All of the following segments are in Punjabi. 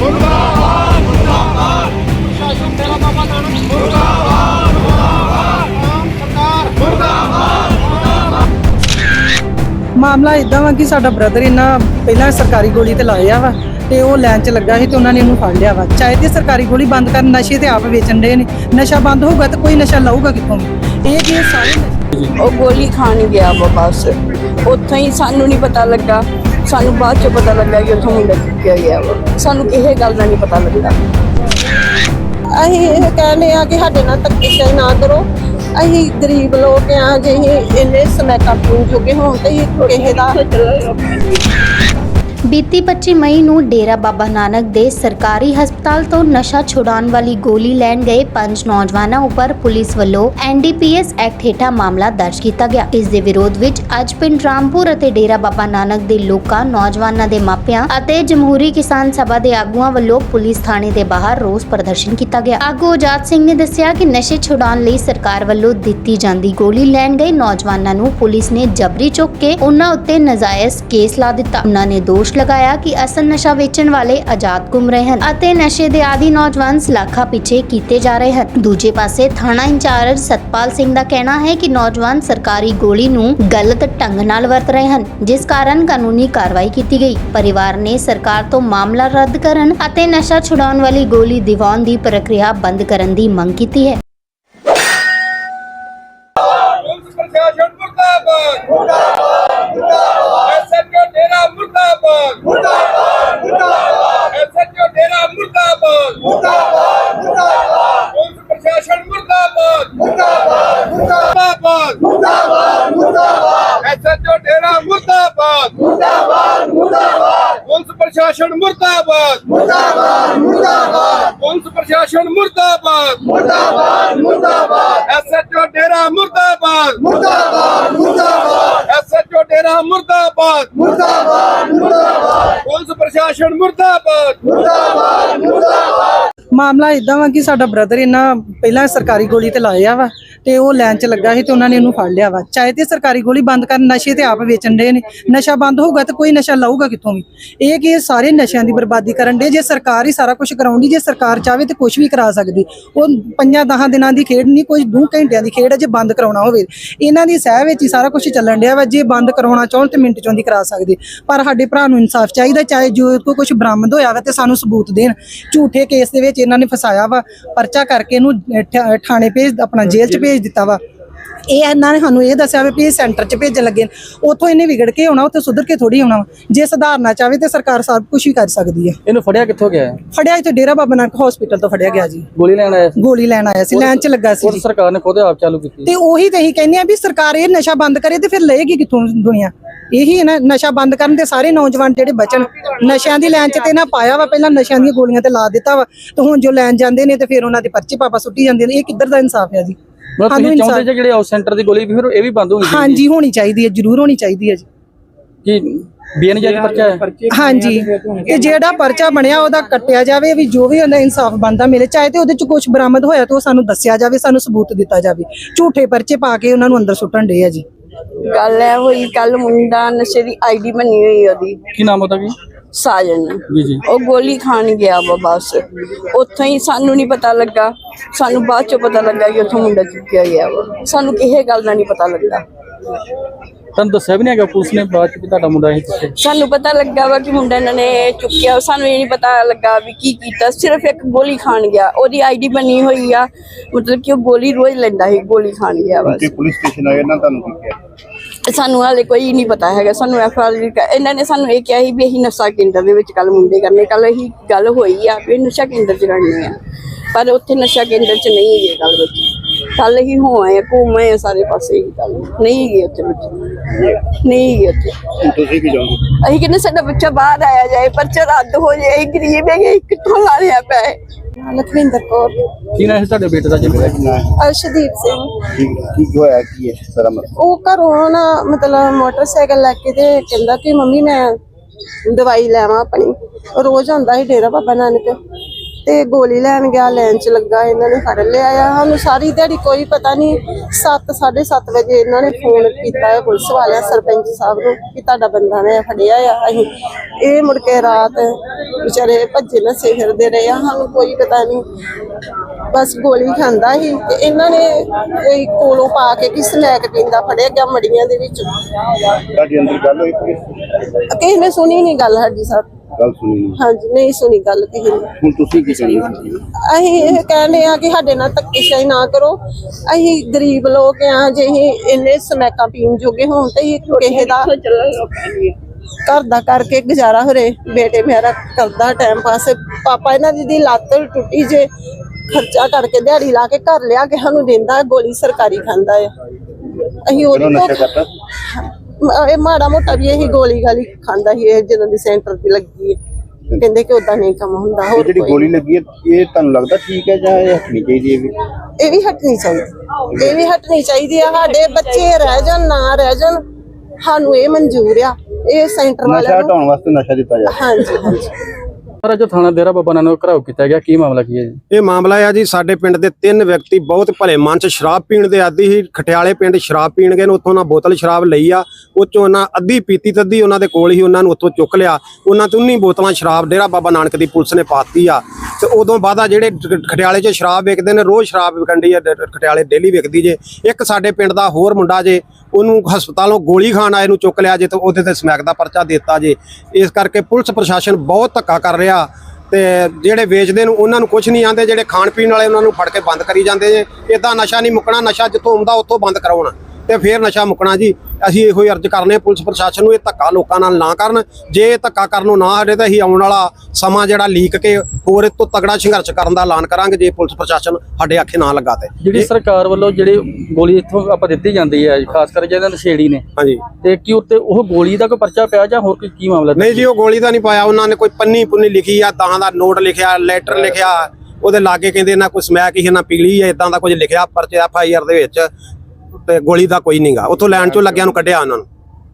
ਮੁਰਦਾਬਾਦ ਮੁਰਦਾਬਾਦ ਸ਼ਾਸਨ ਤੇਰਾ ਬਾਬਾ ਨਾਨਕ ਮੁਰਦਾਬਾਦ ਮੁਰਦਾਬਾਦ ਆਮ ਸਰਕਾਰ ਮੁਰਦਾਬਾਦ ਮਾਮਲਾ ਇਦਾਂ ਵਾ ਕਿ ਸਾਡਾ ਬ੍ਰਦਰ ਇਹਨਾਂ ਪਹਿਲਾਂ ਸਰਕਾਰੀ ਗੋਲੀ ਤੇ ਲਾਇਆ ਵਾ ਤੇ ਉਹ ਲੈਣ 'ਚ ਲੱਗਾ ਸੀ ਤੇ ਉਹਨਾਂ ਨੇ ਇਹਨੂੰ ਫੜ ਲਿਆ ਵਾ। ਚਾਹੇ ਤੇ ਸਰਕਾਰੀ ਗੋਲੀ ਬੰਦ ਕਰਨ ਨਸ਼ੇ ਤੇ ਆਪ ਵੇਚਣ ਦੇ ਨੇ। ਨਸ਼ਾ ਬੰਦ ਹੋਊਗਾ ਤਾਂ ਕੋਈ ਨਸ਼ਾ ਲਾਊਗਾ ਕਿੱਥੋਂ? ਇਹ ਕਿ ਸਾਰੇ ਉਹ ਗੋਲੀ ਖਾਣ ਗਿਆ ਵਾ ਬਸ। ਉੱਥੋਂ ਹੀ ਸਾਨੂੰ ਨਹੀਂ ਪਤਾ ਲੱਗਾ। ਸਾਨੂੰ ਬਾਅਦ ਚ ਪਤਾ ਲੱਗਾ ਕਿ ਉੱਥੋਂ ਮੁੰਡਾ ਚੁੱਕਿਆ ਗਿਆ ਵਾ। ਸਾਨੂੰ ਕਿਸੇ ਗੱਲ ਦਾ ਨਹੀਂ ਪਤਾ ਲੱਗਾ ਅਸੀਂ ਇਹ ਕਹਿੰਦੇ ਆ ਕਿ ਸਾਡੇ ਨਾਲ ਧੱਕੇਸ਼ਾਹੀ ਨਾ ਕਰੋ। ਅਸੀਂ ਗਰੀਬ ਲੋਕ ਆ ਜੇ ਅਸੀਂ ਇੰਨੇ ਸਮੈਕਾ ਪੂਣ ਜੋਗੇ ਹੋਣ ਤੇ ਅਸੀਂ ਕਿਸੇ ਦਾ ਬੀਤੀ 25 ਮਈ ਨੂੰ ਡੇਰਾ ਬਾਬਾ ਨਾਨਕ ਦੇ ਸਰਕਾਰੀ ਹਸਪਤਾਲ ਤੋਂ ਨਸ਼ਾ ਛੁਡਾਉਣ ਵਾਲੀ ਗੋਲੀ ਲੈਣ ਗਏ ਪੰਜ ਨੌਜਵਾਨਾਂ ਉੱਪਰ ਪੁਲਿਸ ਵੱਲੋਂ ਐਨਡੀਪੀਐਸ ਐਕਟ ਹੇਠਾਂ ਮਾਮਲਾ ਦਰਜ ਕੀਤਾ ਗਿਆ। ਇਸ ਦੇ ਵਿਰੋਧ ਵਿੱਚ ਅੱਜ ਪਿੰਡ ਰਾਮਪੁਰ ਅਤੇ ਡੇਰਾ ਬਾਬਾ ਨਾਨਕ ਦੇ ਲੋਕਾਂ, ਨੌਜਵਾਨਾਂ ਦੇ ਮਾਪਿਆਂ ਅਤੇ ਜਮਹੂਰੀ ਕਿਸਾਨ ਸਭਾ ਦੇ ਆਗੂਆਂ ਵੱਲੋਂ ਪੁਲਿਸ ਥਾਣੇ ਦੇ ਬਾਹਰ ਰੋਸ ਪ੍ਰਦਰਸ਼ਨ ਕੀਤਾ ਗਿਆ। ਆਗੂ ਆਜ਼ਾਦ ਸਿੰਘ ਨੇ ਦੱਸਿਆ ਕਿ ਨਸ਼ੇ ਛੁਡਾਉਣ ਲਈ ਸਰਕਾਰ ਵੱਲੋਂ ਦਿੱਤੀ ਜਾਂਦੀ ਗੋਲੀ ਲੈਣ ਗਏ ਨੌਜਵਾਨਾਂ ਨੂੰ ਪੁਲਿਸ ਨੇ ਜਬਰੀ ਚੁੱਕ ਕੇ ਉਹਨਾਂ ਉੱਤੇ ਨਜਾਇਜ਼ ਕੇਸ ਲਾ ਦਿੱਤਾ। ਉਹਨਾਂ ਨੇ ਦੋਸ਼ ਲਗਾਇਆ ਕਿ ਅਸਲ ਨਸ਼ਾ ਵੇਚਣ ਵਾਲੇ ਆਜ਼ਾਦ ਘੁੰਮ ਰਹੇ ਹਨ ਅਤੇ ਨਸ਼ੇ ਦੇ ਆਦੀ ਨੌਜਵਾਨ ਸਲਾਖਾ ਪਿੱਛੇ ਕੀਤੇ ਜਾ ਰਹੇ ਹਨ। ਦੂਜੇ ਪਾਸੇ ਥਾਣਾ ਇੰਚਾਰਜ ਸਤਪਾਲ ਸਿੰਘ ਦਾ ਕਹਿਣਾ ਹੈ ਕਿ ਨੌਜਵਾਨ ਸਰਕਾਰੀ ਗੋਲੀ ਨੂੰ ਗਲਤ ਢੰਗ ਨਾਲ ਵਰਤ ਰਹੇ ਹਨ, ਜਿਸ ਕਾਰਨ ਕਾਨੂੰਨੀ ਕਾਰਵਾਈ ਕੀਤੀ ਗਈ। ਪਰਿਵਾਰ ਨੇ ਸਰਕਾਰ ਤੋਂ ਮਾਮਲਾ ਰੱਦ ਕਰਨ ਅਤੇ ਨਸ਼ਾ ਛੁਡਾਉਣ ਵਾਲੀ ਗੋਲੀ ਦਿਵਾਉਣ ਦੀ ਪ੍ਰਕਿਰਿਆ ਬੰਦ ਕਰਨ ਦੀ ਮੰਗ ਕੀਤੀ ਹੈ ਪੁਲਿਸ ਪ੍ਰਸ਼ਾਸਨ ਮੁਰਦਾਬਾਦ ਮੁਰਦਾਬਾਦ ਮੁਰਦਾਬਾਦ ਐਸਐਚਓ ਡੇਰਾ ਮੁਰਦਾਬਾਦ ਮੁਰਦਾਬਾਦ ਮੁਰਦਾਬਾਦ ਐਸਐਚਓ ਡੇਰਾ ਮੁਰਦਾਬਾਦ ਮੁਰਦਾਬਾਦ ਮੁਰਦਾਬਾਦ ਪੁਲਿਸ ਪ੍ਰਸ਼ਾਸਨ ਮੁਰਦਾਬਾਦ ਮੁਰਦਾਬਾਦ ਮੁਰਦਾਬਾਦ ਮੁਰਦਾਬਾਦ ਮੁਰਦਾਬਾਦ ਐਸਐਚਓ ਡੇਰਾ ਮੁਰਦਾਬਾਦ। ਮੁਰਦਾਬਾਦ ਮੁਰਦਾਬਾਦ। ਪੁਲਿਸ ਪ੍ਰਸ਼ਾਸਨ ਮੁਰਦਾਬਾਦ। ਮੁਰਦਾਬਾਦ ਮੁਰਦਾਬਾਦ। ਪੁਲਿਸ ਪ੍ਰਸ਼ਾਸਨ ਮੁਰਦਾਬਾਦ। ਮੁਰਦਾਬਾਦ ਮੁਰਦਾਬਾਦ। ਐਸਐਚਓ ਡੇਰਾ ਮੁਰਦਾਬਾਦ। ਮੁਰਦਾਬਾਦ ਮੁਰਦਾਬਾਦ। ਐਸਐਚਓ ਡੇਰਾ ਮੁਰਦਾਬਾਦ। ਮੁਰਦਾਬਾਦ ਮੁਰਦਾਬਾਦ। ਪੁਲਿਸ ਪ੍ਰਸ਼ਾਸਨ ਮੁਰਦਾਬਾਦ। ਮੁਰਦਾਬਾਦ ਮੁਰਦਾਬਾਦ। ਮਾਮਲਾ ਇਦਾਂ ਵਾ ਕਿ ਸਾਡਾ ਬ੍ਰਦਰ ਇਹਨਾਂ ਪਹਿਲਾਂ ਸਰਕਾਰੀ ਗੋਲੀ ਤੇ ਲਾਇਆ ਵਾ ਤੇ ਉਹ ਲੈਣ 'ਚ ਲੱਗਾ ਸੀ ਤੇ ਉਹਨਾਂ ਨੇ ਇਹਨੂੰ ਫੜ ਲਿਆ ਵਾ। ਚਾਹੇ ਤੇ ਸਰਕਾਰੀ ਗੋਲੀ ਬੰਦ ਕਰਨ ਨਸ਼ੇ ਤੇ ਆਪ ਵੇਚਣ ਦੇ ਨੇ, ਨਸ਼ਾ ਬੰਦ ਹੋਊਗਾ ਤਾਂ ਕੋਈ ਨਸ਼ਾ ਲਾਊਗਾ ਕਿੱਥੋਂ ਵੀ? ਇਹ ਕਿ ਸਾਰੇ ਨਸ਼ਿਆਂ ਦੀ ਬਰਬਾਦੀ ਕਰਨ ਦੇ ਜੇ ਸਰਕਾਰ ਹੀ ਸਾਰਾ ਕੁਝ ਕਰਾਉਂਦੀ, ਜੇ ਸਰਕਾਰ ਚਾਹਵੇ ਤੇ ਕੁਝ ਵੀ ਕਰਾ ਸਕਦੀ। ਉਹ ਪੰਜਾਂ ਦਹਾਂ ਦਿਨਾਂ ਦੀ ਖੇਡ ਨਹੀਂ, ਕੋਈ ਦੋ ਘੰਟਿਆਂ ਦੀ ਖੇਡ ਹੈ ਜੇ ਬੰਦ ਕਰਾਉਣਾ ਹੋਵੇ। ਇਹਨਾਂ ਦੀ ਸਹਿ ਵਿੱਚ ਹੀ ਸਾਰਾ ਕੁਝ ਚੱਲਣ ਡਿਆ ਵਾ, ਜੇ ਬੰਦ ਕਰਾਉਣਾ ਚਾਹਣ ਤੇ ਮਿੰਟ ਚੋਂ ਦੀ ਕਰਾ ਸਕਦੇ। ਪਰ ਸਾਡੇ ਭਰਾ ਨੂੰ ਇਨਸਾਫ ਚਾਹੀਦਾ, ਚਾਹੇ ਜੋ ਕੋਈ ਕੁਝ ਬਰਾਮਦ ਹੋਇਆ ਵਾ ਤੇ ਸਾਨੂੰ ਸਬੂਤ ਦੇਣ। ਝੂਠੇ ਕੇਸ ਦੇ ਵਿੱਚ ਇਹਨਾਂ ਨੇ ਫਸਾਇਆ ਵਾ ਪਰਚਾ ਕਰਕੇ ਇਹਨੂੰ ਥਾਣੇ ਭੇਜ ਆਪਣਾ ਜੇਲ੍ਹ 'ਚ ਭੇਜ ਦਿੱਤਾ ਵਾ। ਇਹ ਇਹਨਾਂ ਨੇ ਸਾਨੂੰ ਇਹ ਦੱਸਿਆ ਵੀ ਇਹ ਸੈਂਟਰ 'ਚ ਭੇਜਣ ਲੱਗੇ। ਉੱਥੋਂ ਇਹਨੇ ਵਿਗੜ ਕੇ ਆਉਣਾ ਉੱਥੇ ਸੁਧਰ ਕੇ ਥੋੜੀ ਆਉਣਾ। ਜੇ ਸੁਧਾਰਨਾ ਚਾਹਵੇ ਤੇ ਸਰਕਾਰ ਸਭ ਕੁਝ ਵੀ ਕਰ ਸਕਦੀ ਹੈ। ਇਹਨੂੰ ਫੜਿਆ ਕਿੱਥੋਂ ਗਿਆ? ਫੜਿਆ ਇੱਥੇ ਡੇਰਾ ਬਾਬਾ ਨਾਨਕ ਹਸਪੀਟਲ ਤੋਂ ਫੜਿਆ ਗਿਆ ਜੀ। ਗੋਲੀ ਲੈਣ ਆਇਆ ਸੀ? ਗੋਲੀ ਲੈਣ ਆਇਆ ਸੀ ਲਾਈਨ 'ਚ ਲੱਗਾ ਸੀ ਸਰਕਾਰ ਨੇ ਖੁਦ ਆਪ ਚਾਲੂ ਕੀਤੀ। ਤੇ ਉਹੀ ਤੇ ਅਸੀਂ ਕਹਿੰਦੇ ਆ ਵੀ ਸਰਕਾਰ ਇਹ ਨਸ਼ਾ ਬੰਦ ਕਰੇ ਤੇ ਫਿਰ ਲਏਗੀ ਕਿੱਥੋਂ ਦੁਨੀਆ? ਇਹੀ ਹੈ ਨਾ ਨਸ਼ਾ ਬੰਦ ਕਰਨ ਤੇ ਸਾਰੇ ਨੌਜਵਾਨ ਜਿਹੜੇ ਬਚਣ ਨਸ਼ਿਆਂ ਦੀ ਲਾਈਨ 'ਚ ਤੇ ਨਾ ਪਾਇਆ ਵਾ ਪਹਿਲਾਂ ਨਸ਼ਿਆਂ ਦੀਆਂ ਗੋਲੀਆਂ ਤੇ ਲਾ ਦਿੱਤਾ ਵਾ ਤੇ ਹੁਣ ਜੋ ਲੈਣ ਜਾਂਦੇ ਨੇ ਤੇ ਫਿਰ ਉਹਨਾਂ ਦੇ ਪਰਚੇ ਪਾਪਾ ਸੁੱਟੀ ਜਾਂਦੇ ਨੇ ਇਹ ਕਿੱਧਰ ਦਾ ਇਨਸਾਫ ਹੈ ਜੀ? ਤੁਸੀਂ ਚਾਹੁੰਦੇ ਜੇ ਜਿਹੜੇ ਆਊਟ ਸੈਂਟਰ ਦੀ ਗੋਲੀ ਵੀ ਫਿਰ ਇਹ ਵੀ ਬੰਦ ਹੋਣੀ ਚਾਹੀਦੀ ਹਾਂਜੀ ਹੋਣੀ ਚਾਹੀਦੀ ਹੈ ਜ਼ਰੂਰ ਹੋਣੀ ਚਾਹੀਦੀ ਹੈ ਜੀ। ਕਿ ਬੇਨਜਾਇਜ਼ ਪਰਚਾ ਹੈ? ਹਾਂਜੀ ਤੇ ਜਿਹੜਾ ਪਰਚਾ ਬਣਿਆ ਉਹਦਾ ਕੱਟਿਆ ਜਾਵੇ ਵੀ ਜੋ ਵੀ ਉਹਦਾ ਇਨਸਾਫ ਬੰਦਾ ਮਿਲੇ ਚਾਹੇ ਤੇ ਉਹਦੇ ਚ ਕੁਝ ਬਰਾਮਦ ਹੋਇਆ ਤਾਂ ਉਹ ਸਾਨੂੰ ਦੱਸਿਆ ਜਾਵੇ ਸਾਨੂੰ ਸਬੂਤ ਦਿੱਤਾ ਜਾਵੇ। ਝੂਠੇ ਪਰਚੇ ਪਾ ਕੇ ਉਹਨਾਂ ਨੂੰ ਅੰਦਰ ਸੁੱਟਣ ਡੇ ਆ ਜੀ। ਗੱਲ ਹੈ ਹੋਈ ਕੱਲ ਮੁੰਡਾ ਨਸ਼ੇ ਦੀ ਆਈਡੀ ਬਣੀ ਹੋਈ ਉਹਦੀ। ਕੀ ਨਾਮ ਉਹਦਾ ਕੀ ਸਾਜਨ। ਜੀ ਜੀ। ਉਹ ਗੋਲੀ ਖਾਣ ਗਿਆ ਵਾ ਬਸ। ਉੱਥੋਂ ਹੀ ਸਾਨੂੰ ਨਹੀਂ ਪਤਾ ਲੱਗਾ। ਸਾਨੂੰ ਬਾਅਦ ਚ ਪਤਾ ਲੱਗਾ ਕਿ ਉੱਥੋਂ ਮੁੰਡਾ ਚੁੱਕਿਆ ਗਿਆ ਵਾ। ਸਾਨੂੰ ਕਿਸੇ ਗੱਲ ਦਾ ਨਹੀਂ ਪਤਾ ਲੱਗਾ। ਤੁਹਾਨੂੰ ਦੱਸਿਆ ਵੀ ਨਹੀਂ ਹੈਗਾ ਪੁਲਿਸ ਨੇ ਬਾਅਦ ਚ ਵੀ ਤੁਹਾਡਾ ਮੁੰਡਾ ਇਹ ਪਿੱਛੇ ਸਾਨੂੰ ਪਤਾ ਲੱਗਾ ਵਾ ਕਿ ਮੁੰਡਾ ਇਹਨਾਂ ਨੇ ਚੁੱਕਿਆ ਸਾਨੂੰ ਇਹ ਨਹੀਂ ਪਤਾ ਲੱਗਾ ਵੀ ਕੀ ਕੀਤਾ। ਸਿਰਫ ਇੱਕ ਗੋਲੀ ਖਾਣ ਗਿਆ ਉਹਦੀ ਆਈਡੀ ਬਣੀ ਹੋਈ ਆ ਮਤਲਬ ਕਿ ਉਹ ਗੋਲੀ ਰੋਜ਼ ਲੈਂਦਾ ਸੀ ਗੋਲੀ ਖਾਣ ਗਿਆ ਬਸ। ਤੇ ਪੁਲਿਸ ਸਟੇਸ਼ਨ ਆਏ ਨਾ ਤੁਹਾਨੂੰ ਕੀ ਕਿਹਾ? ਸਾਨੂੰ ਹਾਲੇ ਕੋਈ ਨਹੀਂ ਪਤਾ ਹੈਗਾ ਸਾਨੂੰ ਐਫ ਆਰ ਇਹਨਾਂ ਨੇ ਸਾਨੂੰ ਇਹ ਕਿਹਾ ਸੀ ਵੀ ਅਸੀਂ ਨਸ਼ਾ ਕੇਂਦਰ ਦੇ ਵਿੱਚ ਕੱਲ ਮੁੰਡੇ ਕਰਨੇ ਕੱਲ ਇਹੀ ਗੱਲ ਹੋਈ ਆ ਵੀ ਨਸ਼ਾ ਕੇਂਦਰ ਚ ਕਰਨੇ ਆ। ਪਰ ਉੱਥੇ ਨਸ਼ਾ ਕੇਂਦਰ ਚ ਨਹੀਂ ਗਏ ਗੱਲ ਵਿੱਚ। ਕੱਲ ਹੀ ਹੋ ਆਏ ਘੁੰਮ ਆਏ ਸਾਰੇ ਪਾਸੇ ਹੀ ਕੱਲ ਨਹੀਂ ਗਏ ਉੱਥੇ ਵਿੱਚ ਨਹੀਂ ਗਏ ਉੱਥੇ। ਤੁਸੀਂ ਕੀ ਚਾਹੁੰਦੇ ਅਸੀਂ ਕਹਿੰਦੇ ਸਾਡਾ ਬੱਚਾ ਬਾਹਰ ਆਇਆ ਜਾਏ ਪਰਚਾ ਰੱਦ ਹੋ ਜਾਏ ਅਸੀਂ ਗਰੀਬ ਹੈਗੇ ਅਸੀਂ ਕਿੱਥੋਂ ਲਾਣਿਆ ਪਏ ਲਖਵਿੰਦਰ ਕੌਰ। ਕੀ ਨਾਮ ਹੈ ਤੁਹਾਡੇ ਬੇਟੇ ਦਾ ਜਿਹੜਾ ਅਰਸ਼ਦੀਪ ਸਿੰਘ। ਕੀ ਕੀ ਹੋਇਆ ਕੀ ਹੈ ਸਾਰਾ ਮਤਲਬ ਉਹ ਘਰੋਂ ਨਾ ਮਤਲਬ ਮੋਟਰਸਾਈਕਲ ਲੈ ਕੇ ਤੇ ਕਹਿੰਦਾ ਕਿ ਮੰਮੀ ਮੈਂ ਦਵਾਈ ਲੈਵਾਂ ਆਪਣੀ। ਰੋਜ਼ ਆਉਂਦਾ ਸੀ ਡੇਰਾ ਬਾਬਾ ਨਾਨਕ। ਤੇ ਗੋਲੀ ਲੈਣ ਗਿਆ ਲੈਣ ਚ ਲੱਗਾ ਇਹਨਾਂ ਨੇ ਫੜ ਲਿਆ ਆ। ਸਾਨੂੰ ਸਾਰੀ ਦਿਹਾੜੀ ਕੋਈ ਪਤਾ ਨਹੀਂ 7 7:30 ਵਜੇ ਇਹਨਾਂ ਨੇ ਫੋਨ ਕੀਤਾ ਹੈ ਪੁਲਿਸ ਵਾਲਿਆਂ ਸਰਪੰਚ ਸਾਹਿਬ ਨੂੰ ਕਿ ਤੁਹਾਡਾ ਬੰਦਾ ਨੇ ਫੜਿਆ ਆ ਅਸੀਂ ਇਹ ਮੁੜ ਕੇ ਰਾਤ ਵਿਚਾਰੇ ਭੱਜੇ ਨਸੇ ਫਿਰਦੇ ਰਹੇ ਆ ਸਾਨੂੰ ਕੋਈ ਪਤਾ ਨਹੀਂ। ਬਸ ਗੋਲੀ ਖਾਂਦਾ ਸੀ ਤੇ ਇਹਨਾਂ ਨੇ ਕੋਈ ਕੋਲੋਂ ਪਾ ਕੇ ਕਿਸ ਲੈਕ ਪੀਂਦਾ ਫੜਿਆ ਗਿਆ ਮੜੀਆਂ ਦੇ ਵਿੱਚ। ਤੁਹਾਡੇ ਅੰਦਰ ਗੱਲ ਹੋਈ ਕਿਸੇ ਨੇ ਸੁਣੀ ਨਹੀਂ ਗੱਲ ਸਾਡੀ ਸਰ। ਗੱਲ ਸੁਣੀ ਨਹੀਂ। ਹਾਂਜੀ ਨਹੀਂ ਸੁਣੀ ਗੱਲ ਕਿਸੇ ਨੇ। ਹੁਣ ਤੁਸੀਂ ਕੀ ਚਾਹੁੰਦੇ ਹੋ ਅਸੀਂ ਇਹ ਕਹਿੰਦੇ ਆ ਕਿ ਸਾਡੇ ਨਾਲ ਧੱਕੇਸ਼ਾਹੀ ਨਾ ਕਰੋ। ਅਸੀਂ ਗਰੀਬ ਲੋਕ ਆ ਜੇ ਅਸੀਂ ਇੰਨੇ ਸਮੈਕਾਂ ਪੀਣ ਜੋਗੇ ਹੋਣ ਤੇ ਅਸੀਂ ਕਿਸੇ ਦਾ ਘਰ ਦਾ ਕਰਕੇ ਗੁਜ਼ਾਰਾ ਹੋ ਰੇ ਬੇਟੇ ਮੇਰਾ ਕਰਦਾ ਟਾਈਮ ਪਾਸ ਪਾਪਾ ਇਹਨਾਂ ਦੀ ਦੀ ਲੱਤ ਟੁੱਟੀ ਜੇ। ਖਰਚਾ ਕਰਕੇ ਦਿਹਾੜੀ ਲਾ ਕੇ ਘਰ ਲਿਆ ਕੇ ਸਾਨੂੰ ਦਿੰਦਾ ਗੋਲੀ ਸਰਕਾਰੀ ਖਾਂਦਾ ਆ। ਅਸੀਂ ਕਿਹੜਾ ਉਹਦੇ ਨਸ਼ਾ ਤੋਂ ਕਰਦਾ? ਮ- ਇਹ ਮਾੜਾ ਮੋਟਾ ਵੀ ਇਹੀ ਗੋਲੀ ਗਾਲੀ ਖਾਂਦਾ ਸੀ ਇਹ ਜਦੋਂ ਦੀ ਸੈਂਟਰ ਤੇ ਲੱਗੀ ਹੈ। ਕਹਿੰਦੇ ਕਿ ਉਦਾਂ ਨਹੀਂ ਕੰਮ ਹੁੰਦਾ ਹੋਰ ਜਿਹੜੀ ਕੋਈ ਗੋਲੀ ਲੱਗੀ ਹੈ ਇਹ ਤੁਹਾਨੂੰ ਲੱਗਦਾ ਠੀਕ ਹੈ ਜਾਂ ਇਹ ਹਟਣੀ ਚਾਹੀਦੀ ਹੈ ਵੀ? ਇਹ ਵੀ ਹਟਣੀ ਚਾਹੀਦੀ ਇਹ ਵੀ ਹਟਣੀ ਚਾਹੀਦੀ ਆ ਸਾਡੇ ਬੱਚੇ ਰਹਿ ਜਾਣ ਨਾ ਰਹਿ ਜਾਣ ਸਾਨੂੰ ਇਹ ਮਨਜ਼ੂਰ ਆ ਇਹ ਸੈਂਟਰ ਨਸ਼ਾ ਵਾਲਿਆਂ ਨੂੰ ਹਟਾਉਣ ਵਾਸਤੇ ਨਸ਼ਾ ਦਿੱਤਾ ਜਾ ਹਾਂਜੀ ਹਾਂਜੀ। ਸਰ ਜੋ ਥਾਣਾ ਡੇਰਾ ਬਾਬਾ ਨਾਨਕ ਘਰਾਓ ਕੀਤਾ ਗਿਆ। ਕੀ ਮਾਮਲਾ ਕੀ ਹੈ ਜੀ? ਇਹ ਮਾਮਲਾ ਆ ਜੀ, ਸਾਡੇ ਪਿੰਡ ਦੇ ਤਿੰਨ ਵਿਅਕਤੀ ਬਹੁਤ ਭਲੇ ਮਨ ਚ ਸ਼ਰਾਬ ਪੀਣ ਦੇ ਆਦੀ ਸੀ। ਖਟਿਆਲੇ ਪਿੰਡ ਸ਼ਰਾਬ ਪੀਣ ਗਏ ਨੇ, ਉੱਥੋਂ ਉਹਨਾਂ ਬੋਤਲ ਸ਼ਰਾਬ ਲਈ ਆ। ਉਹ ਚੋਂ ਉਹਨਾਂ ਅੱਧੀ ਪੀਤੀ ਤੱਦੀ ਉਹਨਾਂ ਦੇ ਕੋਲ ਹੀ ਉਹਨਾਂ ਨੂੰ ਉੱਥੋਂ ਚੁੱਕ ਲਿਆ। ਉਹਨਾਂ ਤੋਂ 19 ਬੋਤਲਾਂ ਸ਼ਰਾਬ ਡੇਰਾ ਬਾਬਾ ਨਾਨਕ ਦੀ ਪੁਲਿਸ ਨੇ ਪਾਤੀ ਆ। ਤੇ ਉਦੋਂ ਬਾਅਦ ਆ ਜਿਹੜੇ ਖਟਿਆਲੇ 'ਚ ਸ਼ਰਾਬ ਵੇਚਦੇ ਨੇ, ਰੋਜ਼ ਸ਼ਰਾਬ ਵਿਕੰਡੀ ਆ ਖਟਿਆਲੇ ਡੇਲੀ ਵਿਕਦੀ ਜੇ। ਇੱਕ ਸਾਡੇ ਪਿੰਡ ਦਾ ਹੋਰ ਮੁੰਡਾ ਜੇ ਉਹਨੂੰ ਹਸਪਤਾਲੋਂ ਗੋਲੀ ਖਾਣ ਆਏ ਨੂੰ ਚੁੱਕ ਲਿਆ ਜੇ ਤੇ ਉਹਦੇ ਤੇ ਸਮੈਕ ਦਾ ਪਰਚਾ ਦਿੱਤਾ ਜੇ। ਇਸ ਕਰਕੇ ਪੁਲਿਸ ਪ੍ਰਸ਼ਾਸਨ ਬਹੁਤ ਧੱਕਾ ਕਰ ਰਿਹਾ ਤੇ ਜਿਹੜੇ ਵੇਚਦੇ ਨੂੰ ਉਹਨਾਂ ਨੂੰ ਕੁਝ ਨਹੀਂ ਆਂਦੇ, ਜਿਹੜੇ ਖਾਣ ਪੀਣ ਵਾਲੇ ਉਹਨਾਂ ਨੂੰ ਫੜ ਕੇ ਬੰਦ ਕਰੀ ਜਾਂਦੇ ਜੇ। ਇਦਾਂ ਨਸ਼ਾ ਨਹੀਂ ਮੁੱਕਣਾ, ਨਸ਼ਾ ਜਿੱਥੋਂ ਆਉਂਦਾ, ਉੱਥੋਂ ਬੰਦ ਕਰਾਉਣਾ। ਤੇ ਫੇਰ ਨਸ਼ਾ ਮੁੱਕਣਾ ਜੀ। ਅਸੀਂ ਇਹੋ ਹੀ ਅਰਜ਼ ਕਰਨੇ ਆ ਪੁਲਿਸ ਪ੍ਰਸ਼ਾਸਨ ਨੂੰ ਇਹ ਧੱਕਾ ਲੋਕਾਂ ਨਾਲ ਨਾ ਕਰਨ। ਜੇ ਇਹ ਧੱਕਾ ਕਰਨ ਨੂੰ ਨਾ ਹਟੇ ਤਾਂ ਅਸੀਂ ਆਉਣ ਵਾਲਾ ਸਮਾਂ ਜਿਹੜਾ ਲੀਕ ਕੇ ਹੋਰ ਇਹ ਤੋਂ ਤਗੜਾ ਸੰਘਰਸ਼ ਕਰਨ ਦਾ ਐਲਾਨ ਕਰਾਂਗੇ ਜੇ ਪੁਲਿਸ ਪ੍ਰਸ਼ਾਸਨ ਸਾਡੇ ਆਖੇ ਨਾ ਲੱਗਾ ਤੇ। ਜਿਹੜੀ ਸਰਕਾਰ ਵੱਲੋਂ ਜਿਹੜੀ ਗੋਲੀ ਇੱਥੋਂ ਆਪਾਂ ਦਿੱਤੀ ਜਾਂਦੀ ਹੈ ਖਾਸ ਕਰ ਜਿਹਨਾਂ ਨਸ਼ੇੜੀ ਨੇ। ਹਾਂਜੀ। ਤੇ ਕੀ ਉੱਤੇ ਉਹ ਗੋਲੀ ਦਾ ਕੋਈ ਪਰਚਾ ਪਿਆ ਜਾਂ ਹੋਰ ਕੋਈ ਕੀ ਮਾਮਲਾ? ਨਹੀਂ ਜੀ ਉਹ ਗੋਲੀ ਦਾ ਨਹੀਂ ਪਾਇਆ। ਉਹਨਾਂ ਨੇ ਕੋਈ ਪੰਨੀ ਪੁੰਨੀ ਲਿਖੀ ਆ ਤਾਂ ਦਾ ਨੋਟ ਲਿਖਿਆ ਲੈਟਰ ਲਿਖਿਆ। ਉਹਦੇ ਲਾਗੇ ਕਹਿੰਦੇ ਨਾ ਕੋਈ ਸਮੈਕ ਹੀ ਨਾ ਪੀਲੀ ਹੈ ਇਦਾਂ ਦਾ ਕੁਝ ਲਿਖਿਆ ਪਰਚੇ ਐਫ ਆਈ ਆਰ ਦੇ ਵਿੱਚ। ਤੇ ਗੋਲੀ ਦਾ ਕੋਈ ਨਹੀਂਗਾ ਉੱਥੋਂ ਲੈਣ ਚੋਂ ਲੱਗਿਆ ਨੂੰ ਕੱਢਿਆ ਉਹਨਾਂ ਨੂੰ।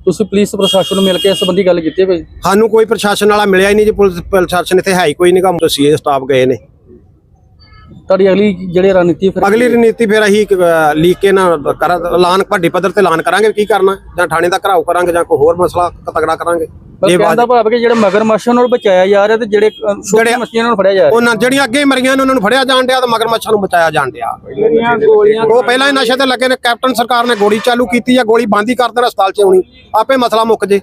ਤੁਸੀਂ ਪੁਲਿਸ ਪ੍ਰਸ਼ਾਸਨ ਨੂੰ ਮਿਲ ਕੇ ਇਸ ਸੰਬੰਧੀ ਗੱਲ ਕੀਤੀ ਹੈ ਭਾਈ? ਸਾਨੂੰ ਕੋਈ ਪ੍ਰਸ਼ਾਸਨ ਵਾਲਾ ਮਿਲਿਆ ਹੀ ਨਹੀਂ ਜੀ ਪੁਲਿਸ ਪ੍ਰਸ਼ਾਸਨ ਇੱਥੇ ਹੈ ਹੀ ਕੋਈ ਨਹੀਂਗਾ ਸੀਏ ਸਟਾਫ ਗਏ ਨੇ। ਤੁਹਾਡੀ ਅਗਲੀ ਜਿਹੜੀ ਰਣਨੀਤੀ ਫਿਰ ਅਗਲੀ ਰਣਨੀਤੀ ਫਿਰ ਅਸੀਂ ਲੀਕ ਕੇ ਨਾ ਕਰ ਐਲਾਨ ਵੱਡੀ ਪੱਧਰ ਤੇ ਐਲਾਨ ਕਰਾਂਗੇ ਕੀ ਕਰਨਾ ਜਾਂ ਥਾਣੇ ਦਾ ਘਰਾਓ ਕਰਾਂਗੇ ਜਾਂ ਕੋਈ ਹੋਰ ਮਸਲਾ ਤਗੜਾ ਕਰਾਂਗੇ। ਇਹ ਕਹਿਣ ਬਾਤ ਦਾ ਭਾਵ ਕਿ ਜਿਹੜੇ ਮਗਰਮੱਛਾਂ ਨੂੰ ਬਚਾਇਆ ਜਾ ਰਿਹਾ ਤੇ ਜਿਹੜੇ ਜਿਹੜੇ- ਮੱਛੀਆਂ ਨੂੰ ਫੜਿਆ ਜਾ ਰਿਹਾ। ਉਹਨਾਂ ਜਿਹੜੀਆਂ ਅੱਗੇ ਮਰੀਆਂ ਨੇ ਉਹਨਾਂ ਨੂੰ ਫੜਿਆ ਜਾਣ ਡਿਆ ਤੇ ਮਗਰਮੱਛਾਂ ਨੂੰ ਬਚਾਇਆ ਜਾਣ ਡਿਆ। ਉਹ ਪਹਿਲਾਂ ਹੀ ਨਸ਼ੇ ਤੇ ਲੱਗੇ ਨੇ ਕੈਪਟਨ ਸਰਕਾਰ ਨੇ ਗੋਲੀ ਚਾਲੂ ਕੀਤੀ ਆ ਗੋਲੀ ਬੰਦ ਹੀ ਕਰ ਦੇਣਾ ਹਸਪਤਾਲ 'ਚ ਆਉਣੀ ਆਪੇ ਮਸਲਾ ਮੁੱਕ ਜੇ।